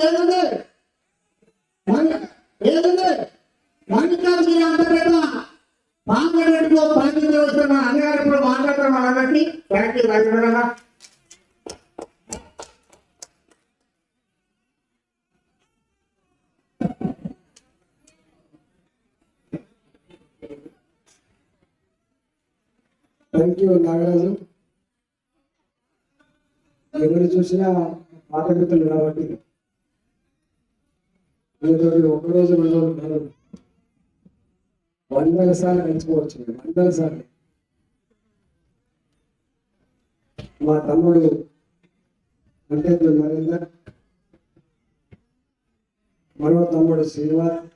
ఏదుంది మన- ఏదుంది మల్లికార్జున అంతర్గత పార్లమెంట్లో పార్టీ వస్తున్న అన్నగారు ఇప్పుడు మాట్లాడతారు మనందరికీ thank you Rajendra thank you Nagaraju ఎవరు చూసినా మాట్లాడుతున్నారు కాబట్టి ఒక ఒక్కరోజు రెండు రోజులు కాదు. వందల సార్లు పెంచుకోవచ్చు వందల సార్లు. మా తమ్ముడు అంటే నరేందర్? మరో తమ్ముడు శ్రీనివాస్?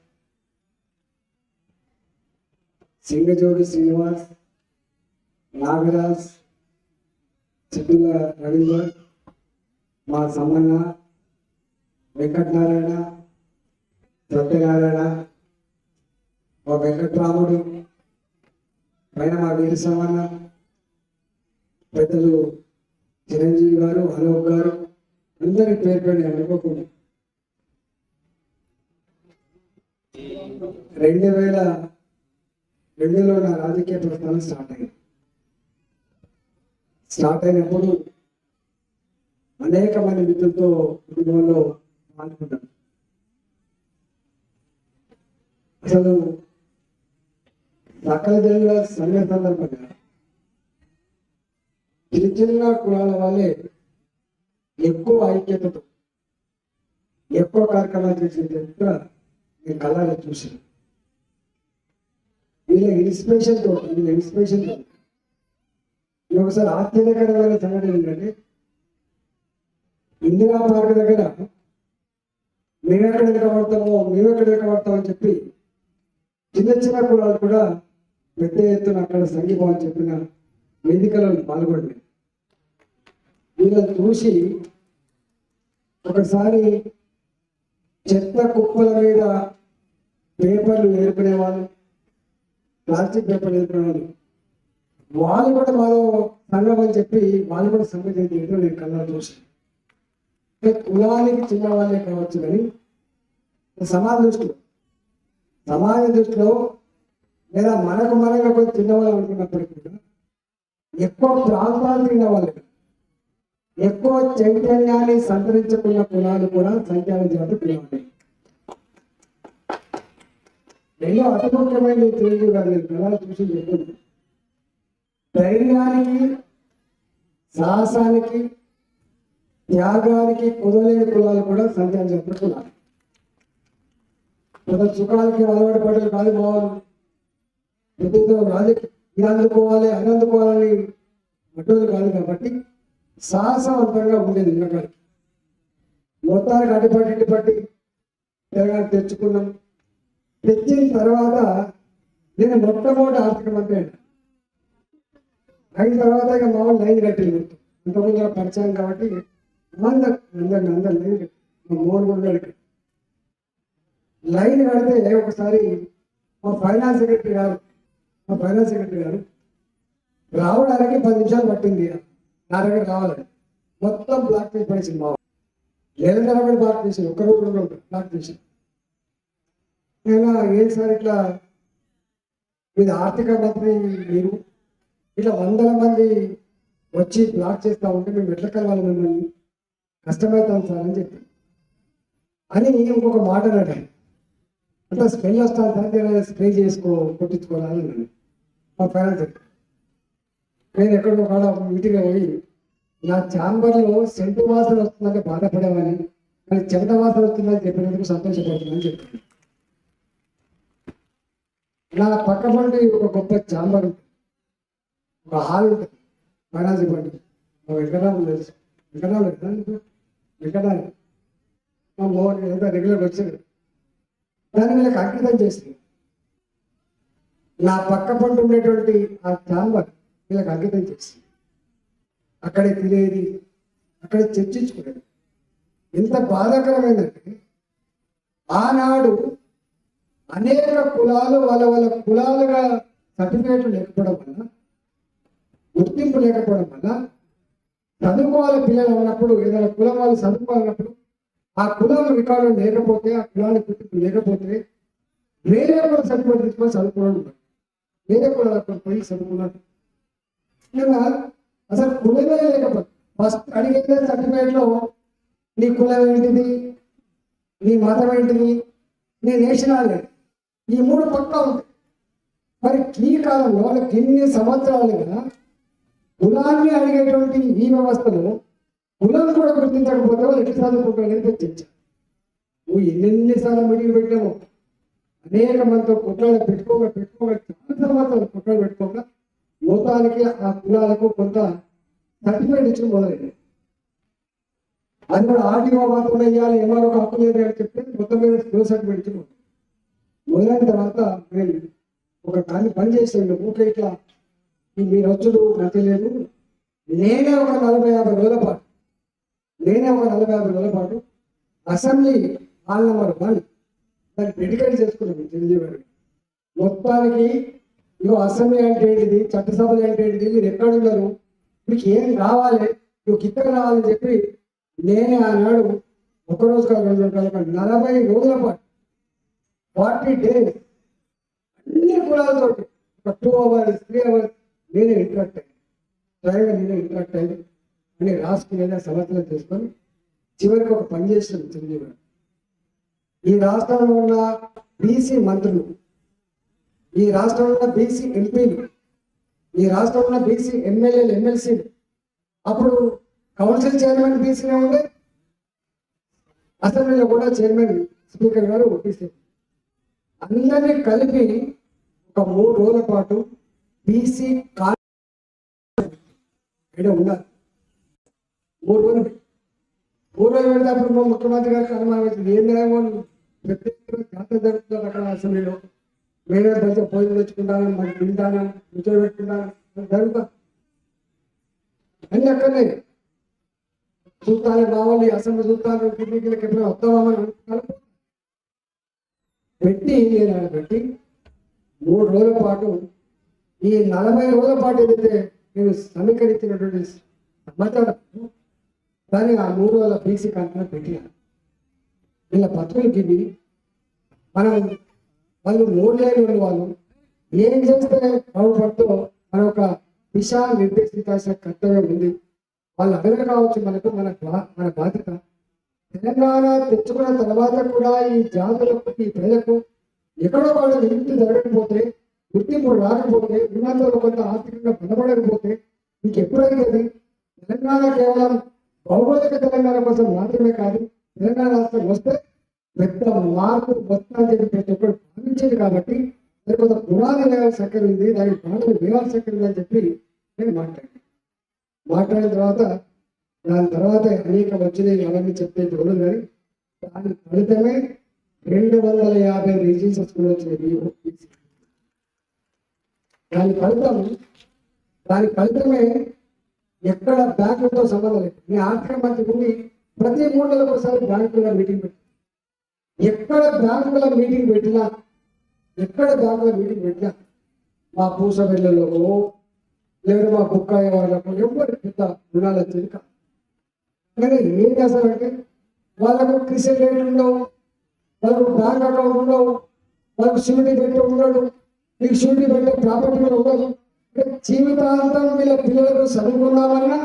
సింగజోడి శ్రీనివాస్? నాగరాజ్? చిట్టుల రవీందర్? మా సమ్మన్న? వెంకటనారాయణ? సత్యనారాయణ మా వెంకట్రాముడు పైన మా వీరి పెద్దలు చిరంజీవి గారు అలోక్ గారు అందరి పేరు పేరు అనుకోకుండా. రెండు వేల రెండులో నా రాజకీయ ప్రస్థానం స్టార్ట్ అయింది. స్టార్ట్ అయినప్పుడు అనేక మంది మిత్రులతో కుటుంబంలో పాల్గొన్నాను. అసలు సకల జనుల సంఘ సందర్భంగా చిన్న చిన్న కులాల వాళ్ళే ఎక్కువ ఐక్యతతో ఎక్కువ కార్యక్రమాలు చేసిన చరిత్ర నేను కళ్ళారా చూసాను వీళ్ళ ఇన్స్పిరేషన్తో వీళ్ళ ఇన్స్పిరేషన్తో ఇది ఒకసారి ఆశ్చర్యకరమైన సంఘటన ఏంటంటే ఇందిరా పార్క్ దగ్గర మేమెక్కడ వెనకబడతామో మేమెక్కడ వెనకబడతామో అని చెప్పి చిన్న చిన్న కులాలు కూడా పెద్ద ఎత్తున అక్కడ సంఘీభావం చెప్పిన వేదికలను పాల్గొంది వీళ్ళని చూసి ఒకసారి చెత్త కుప్పల మీద పేపర్లు ఏర్పడే వాళ్ళు ప్లాస్టిక్ పేపర్లు ఏర్పడే వాళ్ళు వాళ్ళు కూడా మాలో సంఘం అని చెప్పి వాళ్ళు కూడా సంఘం చేయడం నేను కళ్ళ చూసాను కులానికి చిన్నవాళ్ళే కావచ్చు కానీ సమాజ దృష్టిలో సమాజ దృష్టిలో లేదా మనకు మనగా కొంచెం తిన్నవాళ్ళు అనుకున్నప్పటికీ కూడా ఎక్కువ ప్రాంతాలు తిన్నవాళ్ళు ఎక్కువ చైతన్యాన్ని సంతరించుకున్న కులాలు కూడా సంఖ్యాల జాతి కులాలు ఎన్నో అతి ముఖ్యమైన తెలియదు కాదు చూసి చెప్తుంది ధైర్యానికి సాహసానికి త్యాగానికి కుదలేని కులాలు కూడా సంఖ్యాల జాతి కులాలు కొంత సుఖాలకి అలవాటు పడ్డలు కాదు బావాలి ప్రభుత్వం రాజకీయ ఇది అందుకోవాలి అది అందుకోవాలని అడ్డోలు కాదు కాబట్టి సాహసవంతంగా ఉండేది ఇళ్ళకాడికి మొత్తానికి అడ్డుపట్టి ఇటుపట్టి తెలంగాణ తెచ్చుకున్నాం. తెచ్చిన తర్వాత నేను మొట్టమొదటి ఆర్థిక మంత్రి అయిన. తర్వాత ఇక మామూలు లైన్ కట్టింది ఇంతకుముందు పరిచయం కాబట్టి అందరు అందరు అందరు లైన్ కట్టి మా మోహన్ కూడా కట్టి లైన్ కడితే ఒకసారి మా ఫైనాన్స్ సెక్రటరీ గారు మా ఫైనాన్స్ సెక్రటరీ గారు రావడానికి పది నిమిషాలు పట్టింది. నా దగ్గర రావాలని మొత్తం బ్లాక్ చేసి పడేసింది మా ఏళ్ళ తరబడి బ్లాక్ చేసి ఒక్క రోజు రెండు బ్లాక్ చేసి నేను ఏం సార్ ఇట్లా ఇది ఆర్థిక మంత్రి మీరు? ఇట్లా వందల మంది వచ్చి బ్లాక్ చేస్తా ఉంటే మేము ఎట్లా కలవాలి మిమ్మల్ని? కష్టమవుతాం సార్ అని చెప్పి. అని ఇంకొక మాట అన్నాడు అంటే స్పెల్ వస్తాను సార్ నేను స్ప్రే చేసుకో కొట్టించుకోవాలని మా పేరెంట్స్ నేను ఎక్కడో కాడ మీటింగ్ పోయి నా ఛాంబర్లో సెంటు వాసన వస్తుందంటే బాధపడేవాని కానీ చెమట వాసన వస్తుందని చెప్పినందుకు సంతోషపడుతుందని చెప్పాను నా పక్క బండి ఒక గొప్ప ఛాంబర్ ఒక హాల్ ఉంటుంది. ఫైనాన్స్ బండి. మా వెంకటరాము తెలుసు. వెంకటరాము వెంకటరాము మా మోహన్ ఎంత రెగ్యులర్ వచ్చాడు. దాని వీళ్ళకి అంకితం చేసింది నా పక్క పంట ఉండేటువంటి ఆ ఛాంబర్ వీళ్ళకి అంకితం చేసింది అక్కడే తినేది అక్కడే చర్చించుకునేది. ఎంత బాధాకరమైందంటే ఆనాడు అనేక కులాలు వాళ్ళ వాళ్ళ కులాలుగా సర్టిఫికేట్లు లేకపోవడం వల్ల గుర్తింపు లేకపోవడం వల్ల చదువుకోవాలి పిల్లలు ఉన్నప్పుడు ఏదైనా కులం వాళ్ళు చదువుకోవాలన్నప్పుడు ఆ కులం రికార్డు లేకపోతే ఆ కులాన్ని గుర్తింపు లేకపోతే వేరే కూడా సర్టిఫికేట్ తీసుకొని చదువుకున్నాడు వేరే కూడా అక్కడ పోయి చదువుకున్నాడు ఇంకా అసలు కులమే లేకపోతే ఫస్ట్ అడిగితే సర్టిఫికేట్లో నీ కులం ఏంటిది నీ మతం ఏంటిది నీ నేషనాలిటీ. ఈ మూడు పక్క ఉంటాయి. మరి ఈ కాలంలో వాళ్ళకి ఎన్ని సంవత్సరాలుగా కులాన్ని అడిగేటువంటి ఈ వ్యవస్థలో కులాలు కూడా గుర్తించకపోతే వాళ్ళు ఎన్నిసార్లు చదువుకుంటారు అని చర్చించారు నువ్వు ఎన్నెన్నిసార్లు మీటింగ్ పెట్టావు అనేక మందితో కుట్రాలు పెట్టుకోక పెట్టుకోక చాలా తర్వాత కుట్రాలు పెట్టుకోక మొత్తానికి ఆ కులాలకు కొంత సర్టిఫికేట్ ఇచ్చిన మొదలైంది. అది కూడా ఆర్టీఓ మాత్రం ఇవ్వాలి ఎంఆర్ఓ హక్కు లేదు అని చెప్తే మొత్తం మీద స్కూల్ సర్టిఫికేట్ ఇచ్చిన మొదలైన తర్వాత మేము ఒక దాన్ని పని చేసేయండి ఊకే ఇట్లా మీరు వచ్చుడు ప్రతి లేదు నేనే ఒక నలభై యాభై రోజుల పాటు నేనే ఒక నలభై యాభై రోజుల పాటు అసెంబ్లీ హాల్ నెంబర్ వన్ దాన్ని డెడికేట్ చేసుకున్నాను చిరంజీవి మొత్తానికి ఇగో అసెంబ్లీ అంటే ఏంటిది? చట్టసభలు అంటే ఏంటిది? మీరు ఎక్కడ ఉన్నారు? మీకు ఏం కావాలి నువ్వు ఇక్కడ రావాలని చెప్పి నేనే ఆనాడు ఒక రోజు కాదు రెండు రోజులు కాదు, నలభై రోజుల పాటు ఫార్టీ డేస్ అన్ని కులాలతో ఒక టూ అవర్స్ త్రీ అవర్స్ నేనే ఇంటరాక్ట్ అయ్యాను. స్వయంగా నేనే ఇంటరాక్ట్ అయ్యాను. అని రాసుకునేదా సమర్థన చేసుకొని చివరికి ఒక పని చేసిన చిరంజీవి ఈ రాష్ట్రంలో ఉన్న బీసీ మంత్రులు ఈ రాష్ట్రంలో ఉన్న బీసీ ఎంపీలు ఈ రాష్ట్రంలో ఉన్న బీసీ ఎమ్మెల్యేలు ఎమ్మెల్సీలు అప్పుడు కౌన్సిల్ చైర్మన్ బీసీనే ఉండే అసెంబ్లీలో కూడా చైర్మన్ స్పీకర్ గారు ఒప్పిస్తారు అందరినీ కలిపి ఒక మూడు రోజుల పాటు బీసీ కాడ ఉండాలి. మూడు రోజులు మూడు రోజులు పెడితే అప్పుడు మా ముఖ్యమంత్రి గారికి అనుమానం అవుతుంది ఏం లేవో ప్రత్యేక జాతర జరుగుతుంది అక్కడ అసెంబ్లీలో వేరే దళిత పోయి తెచ్చుకుంటాను మరి తింటాను కూర్చొని పెట్టుకుంటాను జరుగుతా. అన్ని అక్కడనే. చూస్తాను రావాలి అసెంబ్లీ చూస్తాను కిడ్నీకి ఎప్పుడైనా వస్తామని అనుకుంటాను పెట్టి నేను పెట్టి మూడు రోజుల పాటు ఈ నలభై రోజుల పాటు ఏదైతే నేను సమీకరించినటువంటి సమాచారం దాన్ని ఆ మూడు వేల బీసీ కంటే పెట్టినారు వీళ్ళ పత్రులకి ఇవి మనం వాళ్ళు మూడు లేని వాళ్ళు. ఏం చేస్తే బాగుపడుతూ మన ఒక దిశ నిర్దేశించాల్సిన కర్తవ్యం ఉంది. వాళ్ళు అడగ కావచ్చు మనకు మన బా- మన బాధ్యత. తెలంగాణ తెచ్చుకున్న తర్వాత కూడా ఈ జాతులకు ఈ ప్రజలకు ఎక్కడో వాళ్ళ విముక్తి జరగకపోతే గుర్తింపు రాకపోతే ఉన్నంతలో కొంత ఆర్థికంగా బలపడకపోతే ఇంకెప్పుడైతుంది తెలంగాణ కేవలం భౌగోళిక తెలంగాణ కోసం మాత్రమే కాదు తెలంగాణ రాష్ట్రం వస్తే పెద్ద మార్పు వస్తుందని చెప్పి ప్రతి ఒక్కరు కాబట్టి అది కొంత పునాది వేయాల్సి చక్కెర ఉంది దానికి పాటలు వేయాల్సి చక్కెర అని చెప్పి నేను మాట్లాడాను. మాట్లాడిన తర్వాత దాని తర్వాత అనేక వచ్చినాయి అవన్నీ చెప్తే చూడదు కానీ దాని ఫలితమే రెండు వందల యాభై రిజిస్టర్ స్కూల్ వచ్చినాయి దాని ఫలితం దాని ఫలితమే ఎక్కడ బ్యాంకులతో సంబంధం లేదు. మీ ఆర్థిక మంత్రి ఉండి ప్రతి మూడు నెలలకు ఒకసారి బ్యాంకుల మీటింగ్ పెట్టి ఎక్కడ బ్యాంకుల మీటింగ్ పెట్టినా ఎక్కడ బ్యాంకుల మీటింగ్ పెట్టినా మా పూస వెళ్ళలో లేదు మా బుక్కాయ వాళ్ళకు ఎవరి పెద్ద రుణాల వచ్చేది కానీ ఏం చేస్తారంటే వాళ్ళకు కృషి రేట్ ఉండవు వాళ్ళకు బ్యాంక్ అకౌంట్ ఉండవు వాళ్ళకు షూరిటీ పెట్టి ఉండడు. మీకు షూరిటీ పెట్టే ప్రాపర్టీ కూడా ఉండదు. జీవితాంతం వీళ్ళ పిల్లలకు చదువుకుందామన్నా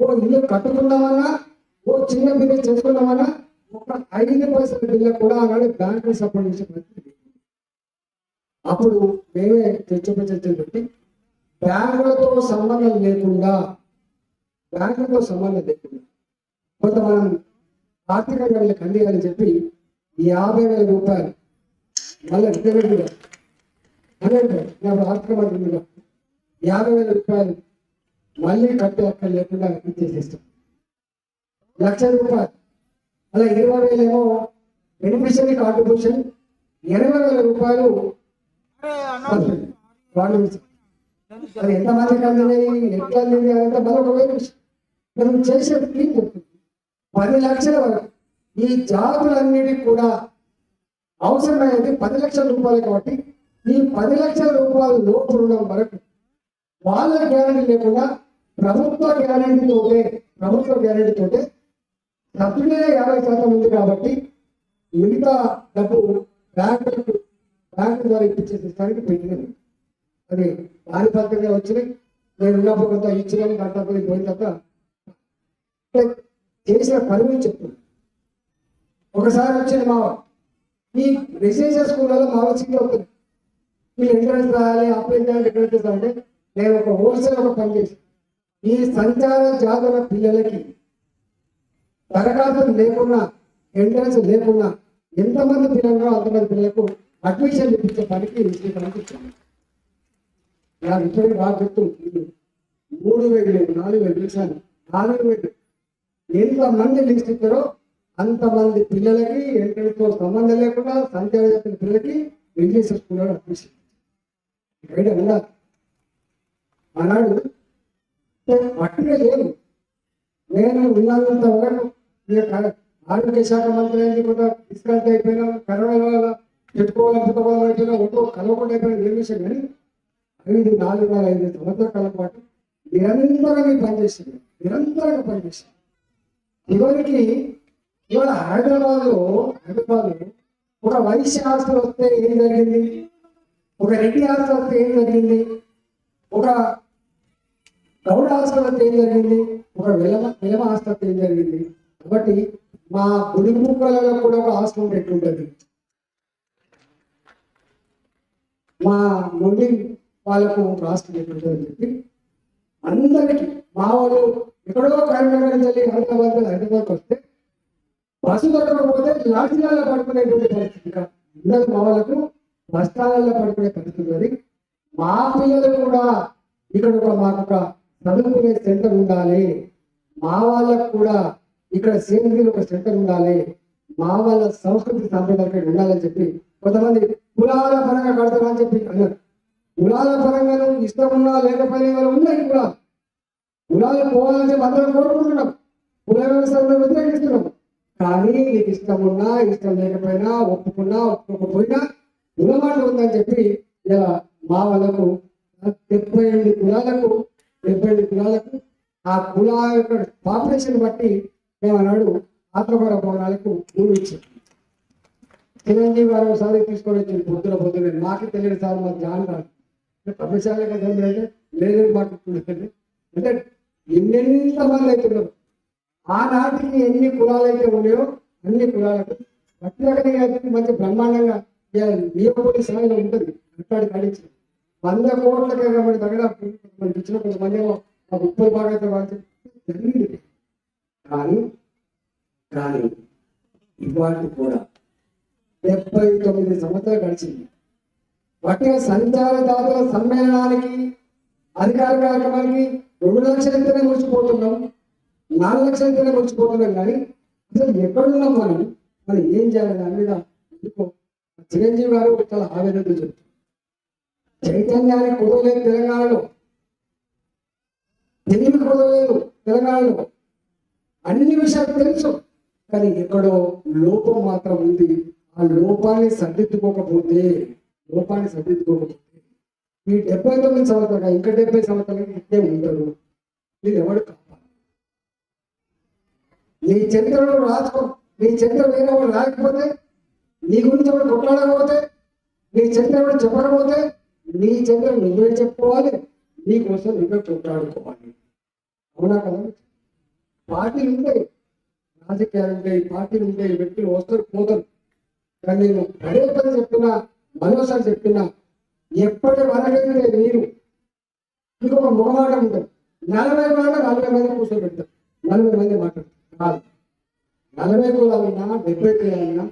ఓ ఇల్లు కట్టుకుందామన్నా ఓ చిన్న బిల్లు చేసుకుందామన్నా ఒక ఐదు పైసల బిల్లు కూడా ఆనాడు బ్యాంకు సపోర్ట్ చేసే పరిస్థితి అప్పుడు మేమే చర్చపై పెట్టి బ్యాంకులతో సంబంధం లేకుండా బ్యాంకులతో సంబంధం లేకుండా కొంత మనం ఆర్థికంగా వీళ్ళకి అందియాలని చెప్పి యాభై వేల రూపాయలు మళ్ళీ రిటైర్మెంట్ అనంటే నేను ఆర్థిక మంత్రి మీద యాభై వేల రూపాయలు మళ్ళీ కట్టే అక్కడ లేకుండా ఇచ్చేసేస్తాం లక్ష రూపాయలు. అలా ఇరవై వేలేమో బెనిఫిషరీ కాంట్రిబ్యూషన్ ఎనభై వేల రూపాయలు వాళ్ళు అది ఎంత మందికి అందినాయి? ఎట్లా అందింది అదంతా మరొక విషయం మనం చేసే స్కీమ్ చెప్తుంది పది లక్షల వరకు. ఈ జాతులన్నిటికి కూడా అవసరమైనది పది లక్షల రూపాయలు కాబట్టి ఈ పది లక్షల రూపాయల లోపు ఉండడం వరకు వాళ్ళ గ్యారంటీ లేకుండా ప్రభుత్వ గ్యారంటీ ప్రభుత్వ గ్యారెంటీతో తోటే సబ్సిడీ యాభై శాతం ఉంది కాబట్టి మిగతా డబ్బు బ్యాంకు బ్యాంకు ద్వారా ఇప్పించేసరికి పెట్టినది అది దాని పద్ధతిగా వచ్చినాయి. నేను ఉన్నప్పుడు కొంత ఇచ్చినాను దాంట్లో పోయిన తర్వాత చేసిన పని గురించి చెప్తున్నాను ఒకసారి వచ్చిన మా ఈ రెసిడెన్షియల్ స్కూళ్ళలో మా వచ్చింది అవుతుంది వీళ్ళు ఎంట్రన్స్ రాయాలి అప్లై చేయాలి ఎక్కడ అంటే నేను ఒక హోల్సేల్ ఒక పని చేసి ఈ సంచార జాతర పిల్లలకి తరగతులు లేకుండా ఎంట్రన్స్ లేకుండా ఎంతమంది పిల్లలు అంతమంది పిల్లలకు అడ్మిషన్ ఇప్పించే పనికి శ్రీకారం ఇచ్చాను నాకు ఇప్పటికీ బాగా గుర్తు మూడు వేలు నాలుగు వేలు పిలిచాను నాలుగు వేలు. ఎంతమంది లిస్ట్ ఇచ్చారో అంతమంది పిల్లలకి ఎంట్రన్స్తో సంబంధం లేకుండా సంచార జాతర పిల్లలకి ఇంగ్లీష్ స్కూల్లో అడ్మిషన్ ఇక్కడ ఉండాలి అన్నాడు పట్టిన లేదు. నేను ఉన్నంత వరకు ఆరోగ్య శాఖ మంత్రి అయింది కూడా డిస్కౌంట్ అయిపోయినా కరోనా వల్ల పెట్టుకోవాలి పుట్టుకోవాలి ఒక్కో కలవకుండా అయిపోయిన నిర్మిషన్ కానీ ఐదు నాలుగున్నర ఐదు సంవత్సరాల కాలం పాటు నిరంతరంగా పనిచేసింది నిరంతరంగా పనిచేసింది చివరికి ఇవాళ హైదరాబాద్లో హైదరాబాద్ ఒక వైశ్య హాస్టల్ వస్తే ఏం జరిగింది? ఒక రెడ్డి హాస్టల్ వస్తే ఏం జరిగింది? ఒక గౌడ హాస్టల్ ఏం జరిగింది? ఒక విలమ విలమ హాస్టల్ ఏం జరిగింది? కాబట్టి మా గుడి ముక్కలలో కూడా ఒక హాస్టల్ పెట్టుంటది. మా మొండి వాళ్ళకు రాష్ట్రం హాస్టల్ చెప్పి అందరికీ మా వాళ్ళు ఎక్కడో కరీంనగర్ నుంచి వెళ్ళి హైదరాబాద్ హైదరాబాద్కి వస్తే బస్సు దొరకకపోతే లాఠీలలో పడుకునేటువంటి పరిస్థితి ఇంకా ఉండదు మా వాళ్ళకు బస్టాలలో పడుకునే పరిస్థితి ఉన్నది. మా పిల్లలు కూడా ఇక్కడ కూడా మాకు ఒక చదువుకునే సెంటర్ ఉండాలి. మా వాళ్ళకు కూడా ఇక్కడ సేంద్రీయ ఒక సెంటర్ ఉండాలి. మా వాళ్ళ సంస్కృతి సాంప్రదాయం ఉండాలని చెప్పి కొంతమంది కులాల పరంగా కడతారని చెప్పి అన్నారు. కులాల పరంగా ఇష్టం ఉన్నా లేకపోయినా ఉన్నాయి కులాలు? కులాలు పోవాలని చెప్పి అందరం కోరుకుంటున్నాం. కుల వ్యవస్థను వ్యతిరేకిస్తున్నాం. కానీ నీకు ఇష్టం ఉన్నా ఇష్టం లేకపోయినా ఒప్పుకున్నా ఒప్పుకోకపోయినా కులమాట ఉందని చెప్పి ఇలా మా వాళ్ళకు డెబ్బై ఎనిమిది కులాలకు డెబ్బై ఎనిమిది కులాలకు ఆ కుల యొక్క పాపులేషన్ బట్టి మేము ఏమన్నాడు ఆత్మకూర భవనాలకు భూమి ఇచ్చాం చిరంజీవి గారు ఒకసారి తీసుకొని వచ్చింది పొద్దున పొద్దున మాకు తెలియని సార్ మాకు జాన్ రాదు. ప్రపంచాలే కదా అంటే లేదని మాట్లాడుతుంది అంటే ఎన్నెంత మంది అవుతున్నారు ఆనాటికి ఎన్ని కులాలు అయితే ఉన్నాయో అన్ని కులాలకు ప్రత్యేకంగా అయితే మంచి బ్రహ్మాండంగా నియోగోటి స్థాయిలో ఉంటుంది. అట్లాంటి కడించి వంద కోట్లకి మన దగ్గర ఇచ్చిన కొంతమంది ఏమో ఆ ముప్పై బాగా అయితే వాళ్ళు జరిగింది. కానీ కానీ ఇవాటి కూడా డెబ్బై తొమ్మిది సంవత్సరాలు గడిచింది. వాటిగా సంచారదాతల సమ్మేళనానికి అధికార కార్యక్రమానికి రెండు లక్షల ఎంతనే ముడిచిపోతున్నాం నాలుగు లక్షల ఎంతనే ముడిచిపోతున్నాం కానీ అసలు ఎక్కడున్నాం మనం? మనం ఏం చేయాలి దాని మీద ఎందుకో చిరంజీవి గారు చాలా ఆవేదనతో చెప్తారు చైతన్యానికి కుదవలేదు తెలంగాణలో. తెలివి కుదవలేదు తెలంగాణలో. అన్ని విషయాలు తెలుసు కానీ ఎక్కడో లోపం మాత్రం ఉంది. ఆ లోపాన్ని సర్దిద్దుకోకపోతే లోపాన్ని సర్దిద్దుకోకపోతే ఈ డెబ్బై తొమ్మిది సంవత్సరాలు ఇంకా డెబ్బై సంవత్సరాలు ఇట్టే ఉంటారు. మీరు ఎవడు కాపాలి నీ చరిత్రలో రాసుకో నీ చరిత్ర వేరే రాకపోతే నీ గురించి ఎవరు కొట్లాడకపోతే నీ చరిత్ర ఎవరు చెప్పకపోతే నీ చరిత్ర నువ్వే చెప్పుకోవాలి నీ కోసం నువ్వే కొట్లాడుకోవాలి. అవునా కదా? పార్టీలు ఉంటాయి. రాజకీయాలు ఉంటాయి పార్టీలు ఉంటాయి వ్యక్తులు వస్తారు పోతారు. కానీ నేను పదే పదే చెప్తున్నా మరోసారి చెప్తున్నా ఎప్పటి వరకైతే మీరు ఇంకొక మొగమాట ఉంటుంది. నలభై మాట నలభై మంది కూర్చోబెడతారు. నలభై మంది మాట్లాడతారు. కాదు. నలభై కులాలైనా డెబ్బై కులాలైనా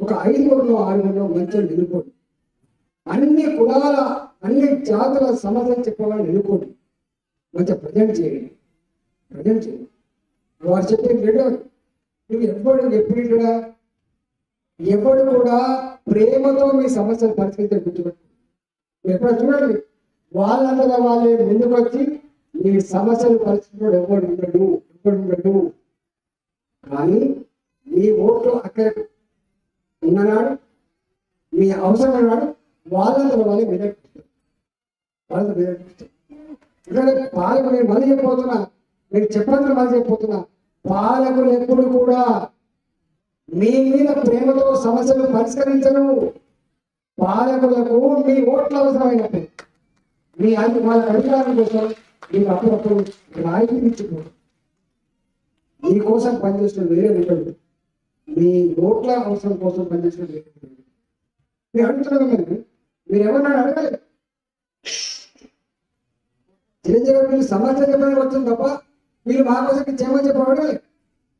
ఒక ఐదుగురు ఆరుగురు మంచిగా నిలుపుకోండి. అన్ని కులాల అన్ని జాతుల సమస్యలు చెప్పేవాళ్ళు ఎన్నుకోండి. మంచిగా ప్రజెంట్ చేయండి. ప్రజెంట్ చేయండి. వారు చెప్పే రేడియో నువ్వు ఎప్పుడు ఎప్పుడు కూడా ఎవడు కూడా ప్రేమతో మీ సమస్యలు పరిస్థితి గుర్తుపెట్టు ఎప్పుడో ఎప్పుడు చూడండి వాళ్ళందరూ వాళ్ళే ముందుకు వచ్చి మీ సమస్యలు పరిస్థితులు ఎవడు ఉండడు ఎవడు ఉండడు. కానీ మీ ఓట్లు అక్కడ ఉన్ననాడు మీ అవసరం నాడు వాళ్ళంతా వాళ్ళే మెదక్కిస్తారు వాళ్ళందరూ మెదక్కిస్తారు ఎందుకంటే వాళ్ళకు నేను మళ్ళీ చెప్పబోతున్నా నేను చెప్పినందుకు మళ్ళీ చెప్పబోతున్నా పాలకులు ఎప్పుడు కూడా మీ మీద ప్రేమతో సమస్యలు పరిష్కరించను పాలకులకు మీ ఓట్లు అవసరమైనప్పుడు మీ అన్ని వాళ్ళ అధికారం కోసం మీకు అప్పుడప్పుడు రాయితీ ఇచ్చిపోరు మీకోసం పనిచేసిన వేరే ఉంటుంది మీ ఓట్ల అవసరం కోసం పనిచేసిన వేరే ఉంటాడు మీరు అడుగుతున్నారు మీరు ఎవరు ఎవరన్నా అడగాలి? చిరంజీవి మీరు సమస్య చెప్పడానికి వచ్చింది తప్ప మీరు మా కోసం చేయమని చెప్పబడాలి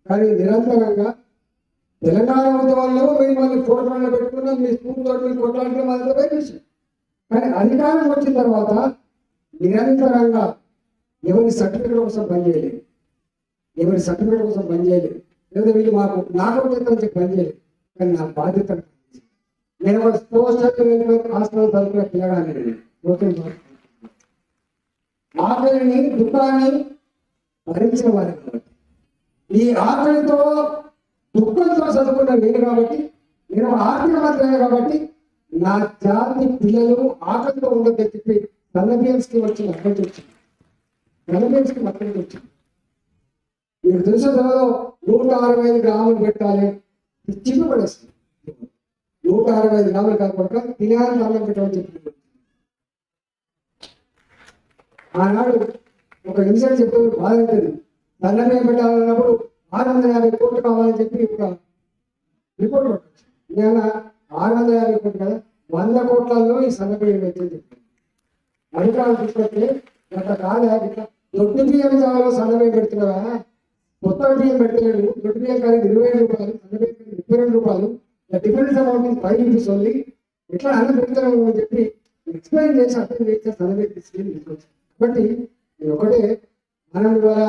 కానీ నిరంతరంగా తెలంగాణ ఉద్యమంలో మీరు మళ్ళీ ఫోటోలు పెట్టుకున్నాం మీ స్కూల్ తోటి మీరు కొట్లాడితే మాది వేరే విషయం కానీ అధికారం వచ్చిన తర్వాత నిరంతరంగా ఎవరి సర్టిఫికేట్ కోసం పనిచేయలేదు ఎవరి సర్టిఫికేట్ కోసం పనిచేయలేదు లేదా వీళ్ళు మాకు నాకు చెప్పి పనిచేయలేదు కానీ నా బాధ్యత నేను ఒక సోషల్ వెల్ఫేర్ హాస్పిటల్ తరపున ఓకే ఆకలిని దుఃఖాన్ని భరించిన వారు కాబట్టి. ఈ ఆకలితో దుఃఖంతో చదువుకున్న నేను కాబట్టి నేను ఆర్థిక మంత్రి కాబట్టి నా జాతి పిల్లలు ఆకలితో ఉండదని చెప్పి కి వచ్చి అక్కడి వచ్చింది. సన్నబియన్స్కి కి నుంచి వచ్చింది. మీకు తెలుసు తెలియదో నూట అరవై ఐదు గ్రాములు పెట్టాలి. చిన్న పడేస్తుంది నూట అరవై ఐదు గ్రాములు కాకుండా తినాలని అన్నం పెట్టమని చెప్పి ఆనాడు ఒక ఇన్సిడెంట్ చెప్పే బాధ ఉంటుంది దండమే పెట్టాలన్నప్పుడు ఆరు వందల యాభై కోట్లు కావాలని చెప్పి ఒక రిపోర్ట్ పెట్టచ్చు నేను ఆరు వందల యాభై కోట్లు కదా వంద కోట్లలో ఈ సన్నబియ్యం వచ్చింది చెప్పి అధికారులు తీసుకొస్తే గత కాదా ఇట్లా దొడ్డు బియ్యం చాలా సన్నబియ్యం పెడుతున్నావా కొత్త బియ్యం పెట్టలేడు దొడ్డు బియ్యం కానీ ఇరవై రూపాయలు సన్నబియ్యం ఖరీదు ముప్పై రెండు రూపాయలు. Difference amount five rupees only ఎట్లా అన్న పెడుతున్నాము అని చెప్పి ఎక్స్ప్లెయిన్ చేసి అర్థం చేస్తే సన్నబియ్యం తీసుకెళ్ళి తీసుకొచ్చాను కాబట్టి నేను ఒకటే మనం ద్వారా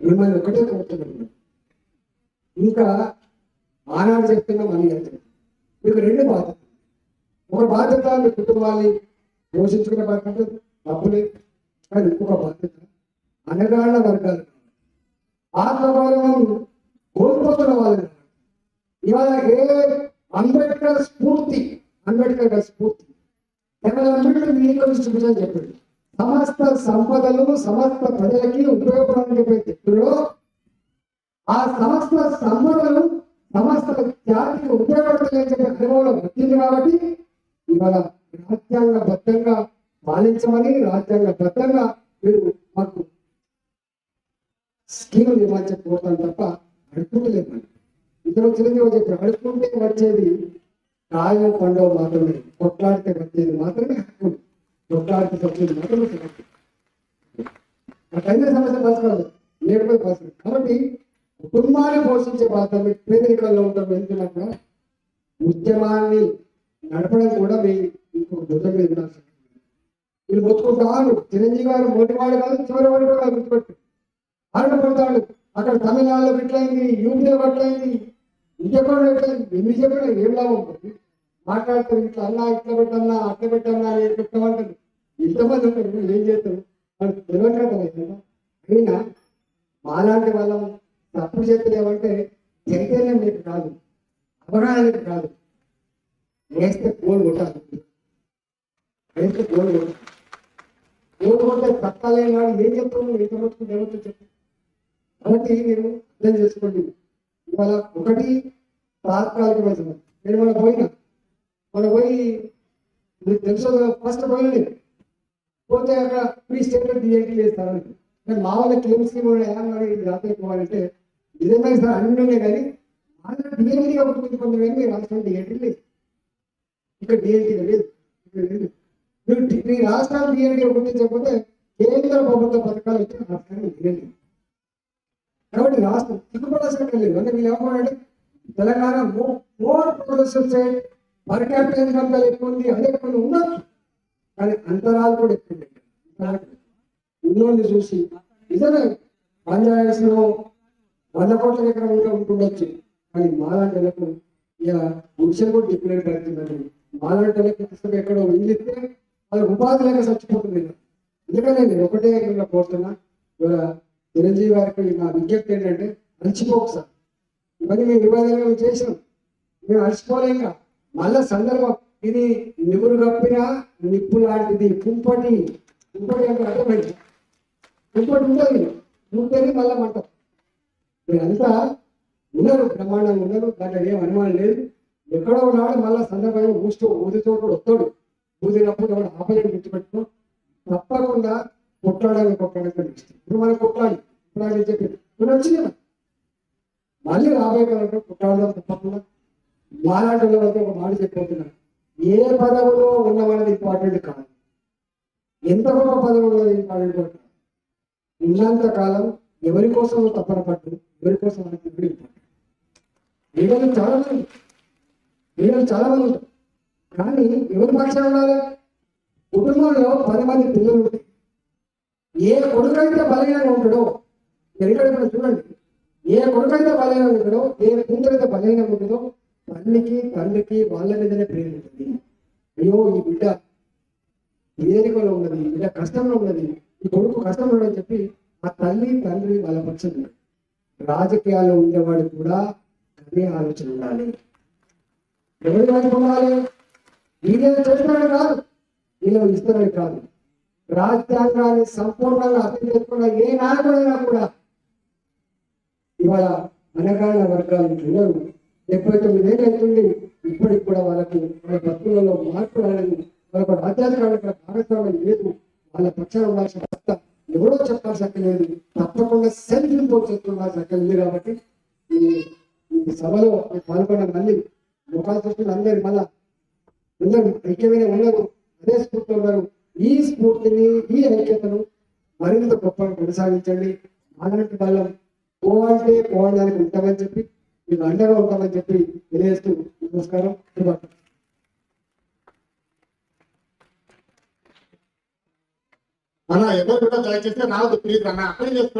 మిమ్మల్ని ఒకటే కోరుతున్నాను. ఇంకా మానవుడు చెప్తున్నా మళ్ళీ వెళ్తున్నాం మీకు రెండు బాధ్యత ఒక బాధ్యత మీ కుటుంబాన్ని పోషించుకునే బాధ్యత డబ్బులే కానీ ఇంకొక బాధ్యత అనగాళ్ళ వర్గాలు. ఆత్మగౌరవం కోల్పోతున్న వాళ్ళని ఇవాళ ఏ అంబేద్కర్ స్ఫూర్తి అంబేద్కర్ స్ఫూర్తి. కేవలం అంబేద్కర్ మీకు చూపించని చెప్పాడు. సమస్త సంపదలు సమస్త ప్రజలకి ఉపయోగపడాలని చెప్పే చెట్టులో ఆ సమస్త సంపదలు సమస్త జాతికి ఉపయోగపడతాయని చెప్పే అనుభవంలో వచ్చింది కాబట్టి ఇవాళ రాజ్యాంగబద్ధంగా పాలించమని రాజ్యాంగబద్ధంగా మీరు మాకు స్కీములు ఇవ్వని చెప్పి కోరుతాను తప్ప అడుక్కుంటలేదు ఇందులో చిరంజీవి చెప్పారు అడుక్కుంటే వచ్చేది కాయం పండుగ మాత్రమే. కొట్లాడితే వచ్చేది మాత్రమే. హక్కు కొట్లాడితే వచ్చేది మాత్రమే. హక్కు అట్లయితే సమస్య పరిష్కారం లేకపోతే పరిష్కారం కాబట్టి కుటుంబాన్ని పోషించే బాధ్యత పేదరికల్లో ఉంటాం వెళ్తున్నప్పుడు ఉద్యమాన్ని నడపడం కూడా మీ ఇంకొక భుజం మీద ఉండాల్సి వీళ్ళు మొత్తుకుంటారు చిరంజీవి గారు మొదటివాడు కాదు చివరి వాడు కూడా గుర్తుపెట్టు. ఆడపడతాడు అక్కడ తమిళనాడులో ఎట్లయింది? యూపీలో ఎట్లయింది? ఇంకెక్కడ ఎట్లయింది ఎన్ని చెప్పినా ఏం లాభం ఉంటుంది. మాట్లాడతారు ఇట్లా అన్నా ఇట్లా పెట్టన్నా అట్లా పెట్టన్నా అని పెట్టమంటారు ఇంతమంది ఉంటారు వీళ్ళు ఏం చేస్తారు? వాళ్ళకి తెలియదు అయినా మాలాంటి వాళ్ళం తప్పు చేస్తలేమంటే చైతన్యం మీకు కాదు అవగాహనకి కాదు వేస్తే గోల్ కొట్టాలి. వేస్తే గోల్ కొట్టాలి. గోల్ కొట్టే తప్పాలేని వాడు ఏం చెప్తాము ఏం సమస్య ఏమవుతుందో చెప్పు? కాబట్టి మీరు అర్థం చేసుకోండి. ఇవాళ ఒకటి తాత్కాలికమైన నేను మన పోయినా. మన పోయి మీకు తెలుసు ఫస్ట్ పోయినండి పోతే అక్కడ ఫ్రీ స్టేట్మెంట్ డిఎంటీ చేస్తారని కానీ మా వాళ్ళ క్లెయిమ్ స్కీమ్ ఉన్నాయా మరి పోవాలంటే నిజంగా సార్ అన్ని కానీ ఆంధ్ర డిఎంటీగా గుర్తుకుంటుంది కానీ మీరు రాష్ట్రం డిఎంటీ లేదు. ఇక్కడ డిఎంటీ లేదు. మీరు మీ రాష్ట్రాలు డిఎంటీ గుర్తించకపోతే కేంద్ర ప్రభుత్వ పథకాలు ఇచ్చిన రాష్ట్రాన్ని డిఎంటీ కాబట్టి రాష్ట్రం సిగ్గుపడాల్సిన లేదు అంటే వీళ్ళు ఏమన్నారంటే Telangana more production side per capital income ఎక్కువ ఉంది అదే ఎక్కువ ఉండొచ్చు. కానీ అంతరాలు కూడా ఎక్కువ ఉన్నాయి. ఉన్నోళ్ళు చూసి నిజమే పంచాయత్లో వంద కోట్ల దగ్గర ఉంటే ఉంటుండొచ్చు. కానీ మాలాంటలకు ఇలా గుడిసెలు కూడా డిప్లైట్ అవుతుందండి మాలాంటలకు పుస్తకం ఎక్కడో ఇల్లు వాళ్ళు ఉపాధి లేక చచ్చిపోతుంది ఎందుకంటే నేను ఒకటే ఇక్కడ కోరుతున్నా? ఇవాళ చిరంజీవి గారికి నా విజ్ఞప్తి ఏంటంటే అలసిపోకు సార్. ఇవన్నీ మేము వివాదాలు చేసినాం మేము అలసిపోలేం ఇంకా మళ్ళా సందర్భం. ఇది నిపురు కప్పిన నిప్పు లాంటిది. కుంపటి. కుంపటి అంటే అర్థమైంది కుంపటి ఉంటుంది. ఉంటేనే మళ్ళీ మంట. మీరంతా ఉన్నారు. బ్రహ్మాండంగా ఉన్నారు. దాంట్లో ఏం అనుమానం లేదు. ఎక్కడో ఉన్నాడు. మళ్ళీ సందర్భంగా ఊస్తూ ఊదితో కూడా వస్తాడు. ఊదినప్పుడు ఎవడు ఆపలేని గుర్తుపెట్టుకో. తప్పకుండా కొట్లాడాలని కొట్లాడాలని ఇప్పుడు మనం కొట్లాడి ఇప్పుడు చెప్పి చెప్పింది. ఇప్పుడు వచ్చింది కదా. మళ్ళీ రాబోయే కాలంలో కొట్లాడడం తప్పకుండా. మాలాంటి వాళ్ళతో ఒక మాట చెప్పబోతున్నాను ఏ పదవిలో ఉన్నవాళ్ళది ఇంపార్టెంట్ కాదు. ఎంత గొప్ప పదవి ఉన్నది ఇంపార్టెంట్ కాదు. ఉన్నంత కాలం ఎవరి కోసం తప్పన పట్టు ఎవరి కోసం మనకి ఇప్పుడు ఇంపార్టెంట్? లీడర్లు చాలా మంది లీడర్లు చాలా మంది ఉంటారు. కానీ ఎవరి పక్షాన ఉండాలి? కుటుంబంలో పది మంది పిల్లలు ఉంటాయి ఏ కొడుకైతే బలహీనంగా ఉంటాడో ఎక్కడ చూడండి. ఏ కొడుకైతే బలహీనంగా ఉంటాడో ఏ కూతురైతే బలహీనంగా ఉంటుందో తల్లికి తండ్రికి వాళ్ళ మీదనే ప్రేమ ఉంటుంది. అయ్యో ఈ బిడ్డ పేరికలో ఉన్నది ఈ బిడ్డ కష్టంలో ఉన్నది ఈ కొడుకు కష్టంలో ఉన్నదని చెప్పి ఆ తల్లి తండ్రి వాళ్ళ పక్షం రాజకీయాల్లో ఉండేవాడు కూడా అదే ఆలోచన ఉండాలి. ఎవరి వైపు ఉండాలి వీళ్ళు చేస్తున్నాడు కాదు. వీళ్ళు ఇస్తున్నాడు కాదు. రాజ్యాంగాన్ని సంపూర్ణంగా అర్థం చేసుకున్న ఏ నాయకుడైనా కూడా ఇవాళ అనగాన వర్గాలు ఉన్నారు డెబ్బై తొమ్మిది ఏళ్ళైతుంది ఇప్పటికి కూడా వాళ్ళకు వాళ్ళ భక్తులలో మార్పు రాలేదు. వాళ్ళకు రాజ్యాంగానికి భాగస్వామ్యం లేదు. వాళ్ళ పక్షాన ఉండాల్సిన భర్త ఎవరో చెప్పాల్సి అక్కడ తప్పకుండా సెల్ఫ్ ఇంపోర్ట్ చేస్తుండాల్సి కాబట్టి ఈ ఈ సభలో పాల్గొన్న మళ్ళీ ముఖాలు చూస్తున్న అందరి మళ్ళా అందరూ ఐక్యమైన ఉన్నారు. అదే స్ఫూర్తి ఉన్నారు. ఈ స్ఫూర్తిని ఈ ఐక్యతను మరింత గొప్పగా కొనసాగించండి. అలాంటి వాళ్ళం పోవాలంటే పోవడానికి ఉంటామని చెప్పి మీరు అండగా ఉంటామని చెప్పి తెలియజేస్తూ నమస్కారం. శుభాకాంక్షలు. అన్న ఎవరు కూడా దయచేస్తే రావద్దు ప్లీజ్ అన్న. అర్థం చేసుకోండి